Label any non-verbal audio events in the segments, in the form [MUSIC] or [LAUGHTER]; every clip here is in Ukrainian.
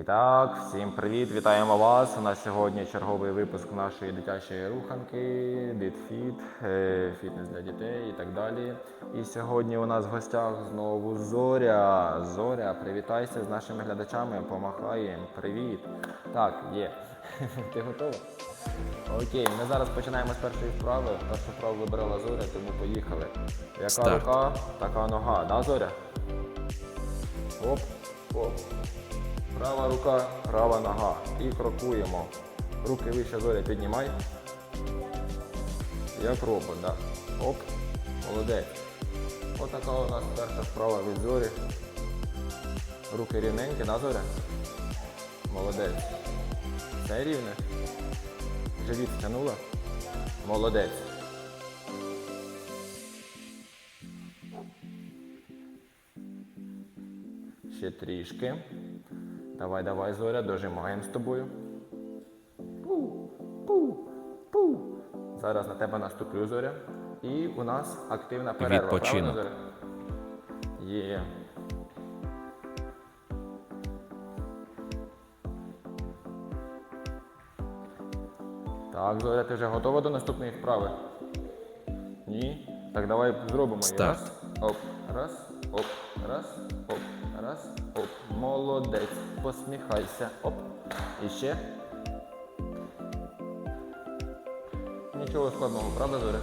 І так, всім привіт! Вітаємо вас! У нас сьогодні черговий випуск нашої дитячої руханки, дитфіт, е, фітнес для дітей і так далі. І сьогодні у нас в гостях знову Зоря. Зоря, привітайся з нашими глядачами, помахаємо. Привіт! Так, є. [LAUGHS] Ти готова? Окей, ми зараз починаємо з першої вправи. Першу вправу вибрала Зоря, тому поїхали. Яка Старт. рука, така нога. Да, Зоря? Оп, оп. Права рука, права нога. І крокуємо. Руки вище зоря піднімай. Як робот, да. Оп. Молодець. Отака у нас перша вправа від зорі. Руки рівненькі, да, зоря? Молодець. Все рівне. Живіт втягнула. Молодець. Ще трішки. Давай, давай, Зоря, дожимаємо з тобою. Пу, пу, пу. Зараз на тебе наступлю, Зоря. І у нас активна перерва. Відпочинок. правильно, Зоря? Є. Так, Зоря, ти вже готова до наступної вправи? Ні? Так давай зробимо її. Старт. Раз, оп, раз, оп, раз, оп, раз, оп. Молодець. Посміхайся. Оп. І ще. Нічого складного, правда, Зоря?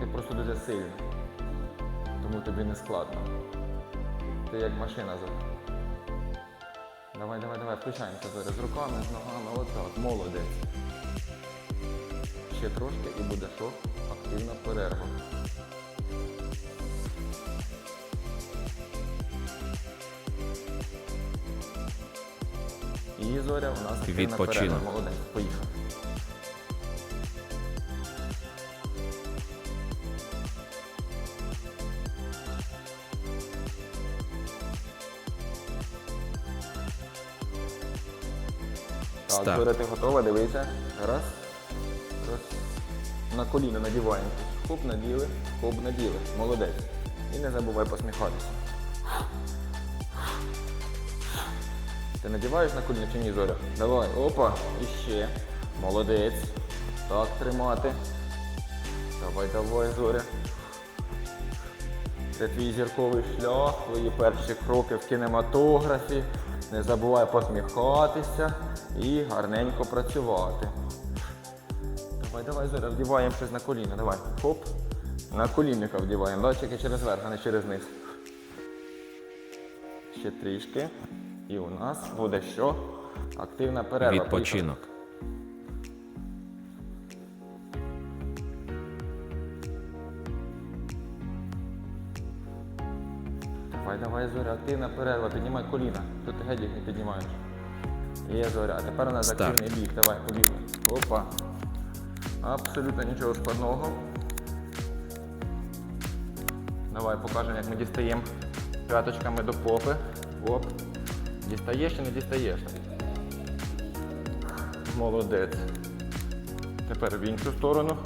Ти просто дуже сильний. Тому тобі не складно. Ти як машина Зоря. Давай, давай, давай, включаємося зараз з руками, з ногами, отак, молодець. Ще трошки і буде що? Активна перерва. І зоря у нас активна перерва. Молодець, поїхав. Так. Зоря, ти готова? Дивися. Раз. На коліна надіваємо. Хоп, наділи, хоп, наділи. Молодець. І не забувай посміхатися. Ти надіваєш на коліна чи ні, Зоря? Давай, опа, і ще. Молодець. Так, тримати. Давай, давай, Зоря. Це твій зірковий шлях, твої перші кроки в кінематографі. Не забувай посміхатися і гарненько працювати. Давай, давай, зараз вдіваємо щось на коліна. Давай. Хоп. На колінника вдіваємо. Да? Тільки через верх, а не через низ. Ще трішки. І у нас буде що? Активна перерва. Відпочинок. Давай, давай, Зоря, активна перерва, піднімай коліна. Тут ти геть їх не піднімаєш. Є Зоря, а тепер у нас Старт. активний біг. Давай, побігли. Опа. Абсолютно нічого складного. Давай покажемо, як ми дістаємо п'яточками до попи. Оп. Дістаєш чи не дістаєш? Молодець. Тепер в іншу сторону.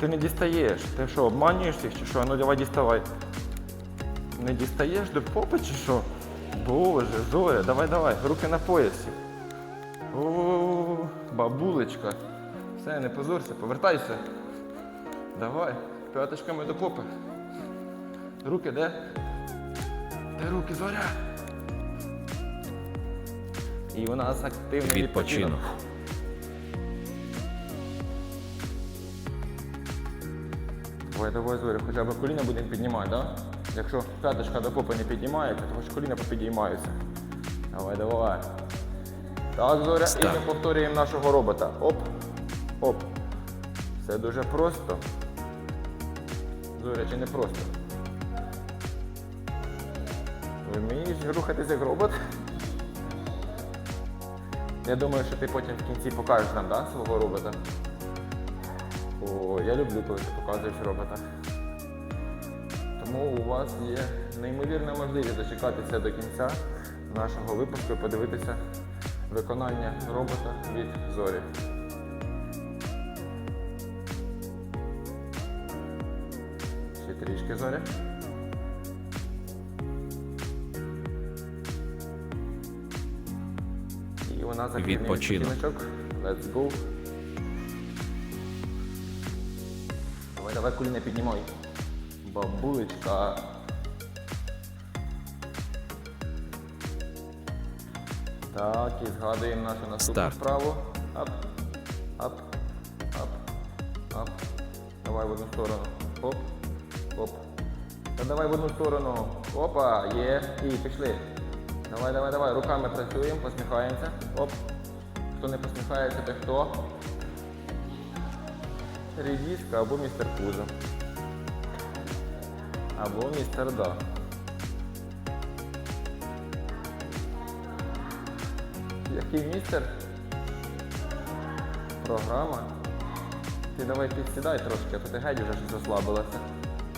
Ти не дістаєш. Ти що, обманюєш їх чи що? Ну давай діставай. Не дістаєш до попи чи що? Боже, Зоя, давай, давай, руки на поясі. О, бабулечка. Все, не позорся, повертайся. Давай, п'яточками до попи. Руки де? Де руки, Зоря? І у нас активний відпочинок. Відпочинок. Давай, давай, Зоря, хоча б коліна будемо піднімати, да? Якщо п'яточка до попи не піднімається, то хоч коліна попідіймаються. Давай, давай. Так, Зоря, і ми повторюємо нашого робота. Оп, оп. Все дуже просто. Зоря, чи не просто? Вмієш рухатися як робот? Я думаю, що ти потім в кінці покажеш нам, да, свого робота. О, я люблю, коли ти показуєш робота. Тому у вас є неймовірна можливість дочекатися до кінця нашого випуску і подивитися виконання робота від зорі. Трішки зоря. І у нас активний Відпочинок. відпочиночок. Let's go. Давай, давай, коліна піднімай. Бабулечка. Так, і згадуємо нашу наступну Старт. вправу. Ап, ап, ап, ап. Давай в одну сторону. Оп, оп. Та давай в одну сторону. Опа, є. І пішли. Давай, давай, давай. Руками працюємо, посміхаємося. Оп. Хто не посміхається, то хто? Редіска або містер Кузов. Або містер Да. Який містер? Програма. Ти давай підсідай трошки, а то ти геть вже щось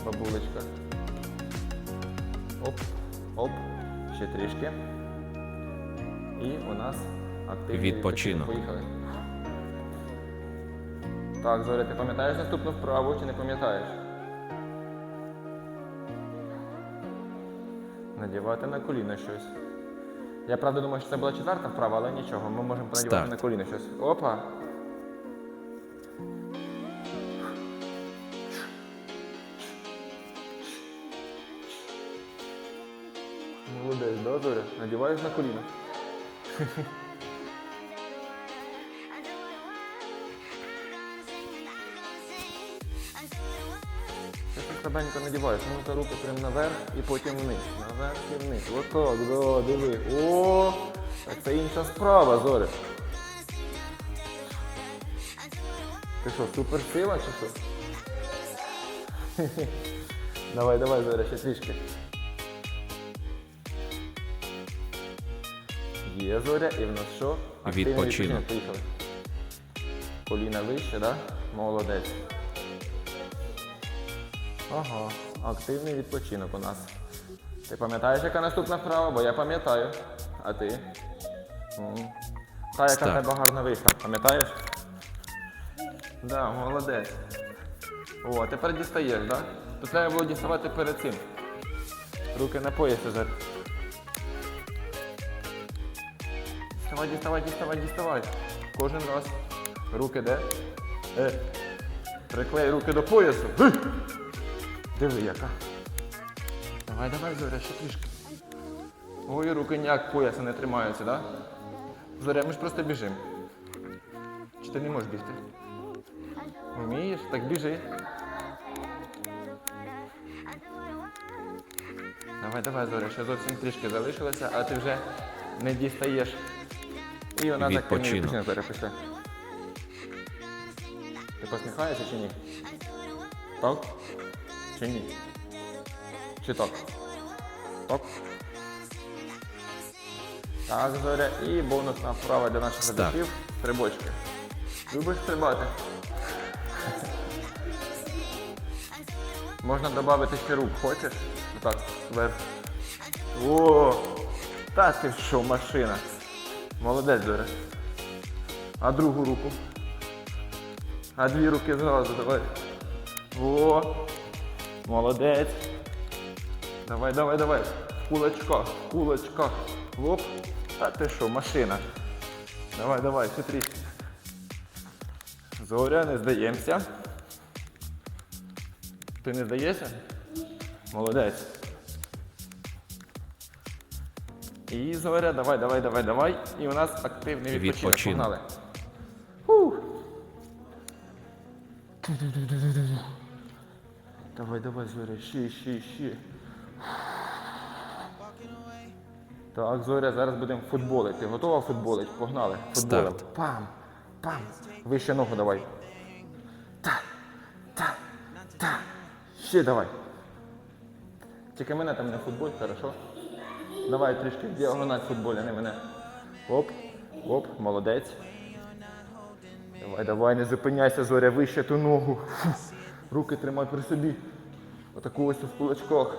ослабилася, бабулечка. Оп, оп, ще трішки. І у нас активний Відпочинок. Поїхали. Так, Зоря, ти пам'ятаєш наступну вправу чи не пам'ятаєш? Надівати на коліно щось. Я правда думаю, що це була четверта вправа, але нічого, ми можемо понадівати Старт. на коліно щось. Опа! Молодець, да? Надіваєш на коліно. Ти так слабенько надіваєш, можна руки прямо наверх і потім вниз. Наверх і вниз. Отак, да, диви. О, так це інша справа, Зоря. Ти що, суперсила чи що? [LAUGHS] Давай, давай, Зоря, ще трішки. Є зоря, і в нас що? Активний Відпочинок. Поїхали. Коліна вище, да? Молодець. Ага, активний відпочинок у нас. Ти пам'ятаєш, яка наступна вправа? Бо я пам'ятаю. А ти? М. Та, яка в тебе гарна вийшла, пам'ятаєш? Да, молодець. О, тепер дістаєш, так? Да? То треба було діставати перед цим. Руки на поясі зараз. Діставай, діставай, діставай, діставай. Кожен раз. Руки де? Е. Приклей руки до поясу. Гей! Диви яка. Давай, давай, Зоря, ще трішки. Ой, руки ніяк пояса не тримаються, так? Да? Зоря, ми ж просто біжимо. Чи ти не можеш бігти? Вмієш? Так біжи. Давай, давай, Зоря, ще зовсім трішки залишилося, а ти вже не дістаєш. І нас активний Відпочинок. відпочинок Ти посміхаєшся чи ні? Так? Чи ні? Чи так? Так? Так, Зоря. І бонусна вправа для наших глядачів. Стрибочки. Любиш стрибати? Можна додати ще рук, хочеш? Отак, вверх. О! Та ти що, машина. Молодець, Зоря. А другу руку. А дві руки зразу, давай. О! Молодець. Давай, давай, давай. В кулачках, в кулачках. Ти що, машина. Давай, давай, трішки. Зоря, не здаємося. Ти не здаєшся? Молодець. І Зоря, давай, давай, давай, давай. І у нас активний відпочинок. Відпочинок. Погнали. Фух. Давай, давай, Зоря, ще, ще, ще. Так, Зоря, зараз будемо футболити. Ти готова футболити? Погнали. Футболимо. Старт. Пам, пам. Вище ногу давай. Та, та, та. Ще давай. Тільки мене там не футболь, хорошо? Давай трішки діагональ футболі, не мене. Оп, оп, молодець. Давай, давай, не зупиняйся, Зоря, вище ту ногу. Фу. Руки тримай при собі. Отаку ось в кулачках.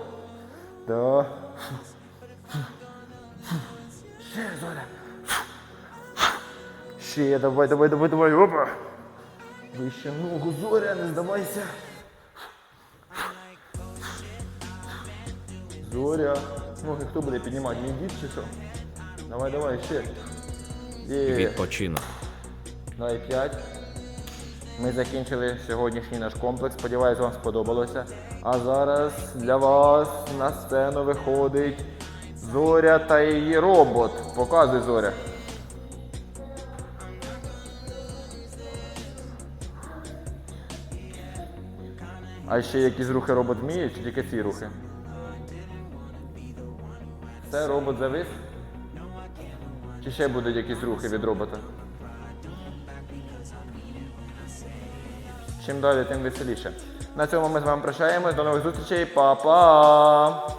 Да. Ще, Зоря. Ще, давай, давай, давай, давай, опа. Вище ногу, Зоря, не здавайся. Зоря. Ноги хто буде піднімати? Мій дід чи що? Давай, давай, ще. Є. Відпочинок. Давай 5. Ми закінчили сьогоднішній наш комплекс. Сподіваюсь, вам сподобалося. А зараз для вас на сцену виходить Зоря та її робот. Показуй Зоря. А ще якісь рухи робот вміє, чи тільки ці рухи? Це робот завис? Чи ще будуть якісь рухи від робота? Чим далі, тим веселіше. На цьому ми з вами прощаємось. До нових зустрічей. Па-па!